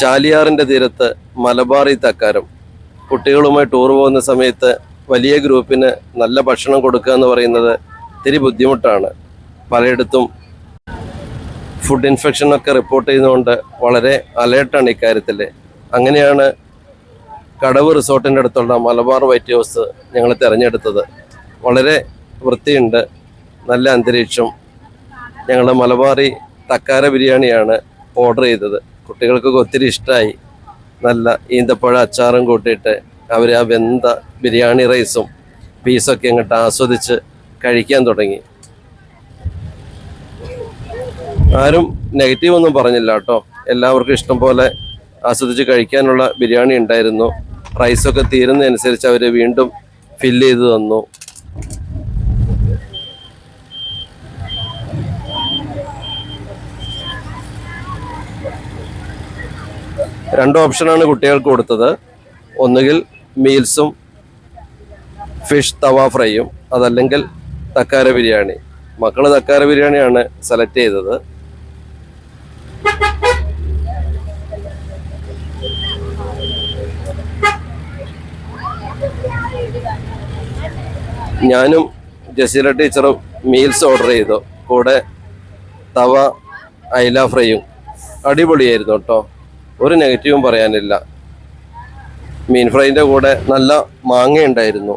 ചാലിയാറിന്റെ തീരത്ത് മലബാറി തക്കാരം കുട്ടികളുമായി ടൂർ പോകുന്ന സമയത്ത് വലിയ ഗ്രൂപ്പിന് നല്ല ഭക്ഷണം കൊടുക്കുക എന്ന് പറയുന്നത് ഇത്തിരി ബുദ്ധിമുട്ടാണ്. പലയിടത്തും ഫുഡ് ഇൻഫെക്ഷനൊക്കെ റിപ്പോർട്ട് ചെയ്യുന്നതുകൊണ്ട് വളരെ അലേർട്ടാണ് ഇക്കാര്യത്തിൽ അങ്ങനെയാണ് കടവ് റിസോർട്ടിന്റെ അടുത്തുള്ള മലബാർ വൈറ്റ് ഹൗസ് ഞങ്ങൾ തിരഞ്ഞെടുത്തത്. വളരെ വൃത്തിയുണ്ട് നല്ല അന്തരീക്ഷം. ഞങ്ങൾ മലബാറി തക്കാര ബിരിയാണിയാണ് ഓർഡർ ചെയ്തത്. കുട്ടികൾക്കൊക്കെ ഒത്തിരി ഇഷ്ടമായി നല്ല ഈന്തപ്പഴ അച്ചാറും കൂട്ടിയിട്ട് അവർ ആ വെന്ത ബിരിയാണി റൈസും പീസൊക്കെ അങ്ങോട്ട് ആസ്വദിച്ച് കഴിക്കാൻ തുടങ്ങി. ആരും നെഗറ്റീവ് ഒന്നും പറഞ്ഞില്ല കേട്ടോ. എല്ലാവർക്കും ഇഷ്ടം പോലെ ആസ്വദിച്ച് കഴിക്കാനുള്ള ബിരിയാണി ഉണ്ടായിരുന്നു. റൈസൊക്കെ തീരുന്നതനുസരിച്ച് അവർ വീണ്ടും ഫില്ല് ചെയ്ത് തന്നു. രണ്ട് ഓപ്ഷനാണ് കുട്ടികൾക്ക് കൊടുത്തത്. ഒന്നുകിൽ മീൽസും ഫിഷ് തവ ഫ്രൈയും അതല്ലെങ്കിൽ തക്കാര ബിരിയാണി. മക്കൾ തക്കാര ബിരിയാണിയാണ് സെലക്ട് ചെയ്തത്. ഞാനും ജസീല ടീച്ചറും മീൽസ് ഓർഡർ ചെയ്തു. കൂടെ തവ അയില ഫ്രൈയും. അടിപൊളിയായിരുന്നു കേട്ടോ. ഒരു നെഗറ്റീവും പറയാനില്ല. മീൻ ഫ്രൈന്റെ കൂടെ നല്ല മാങ്ങ ഉണ്ടായിരുന്നു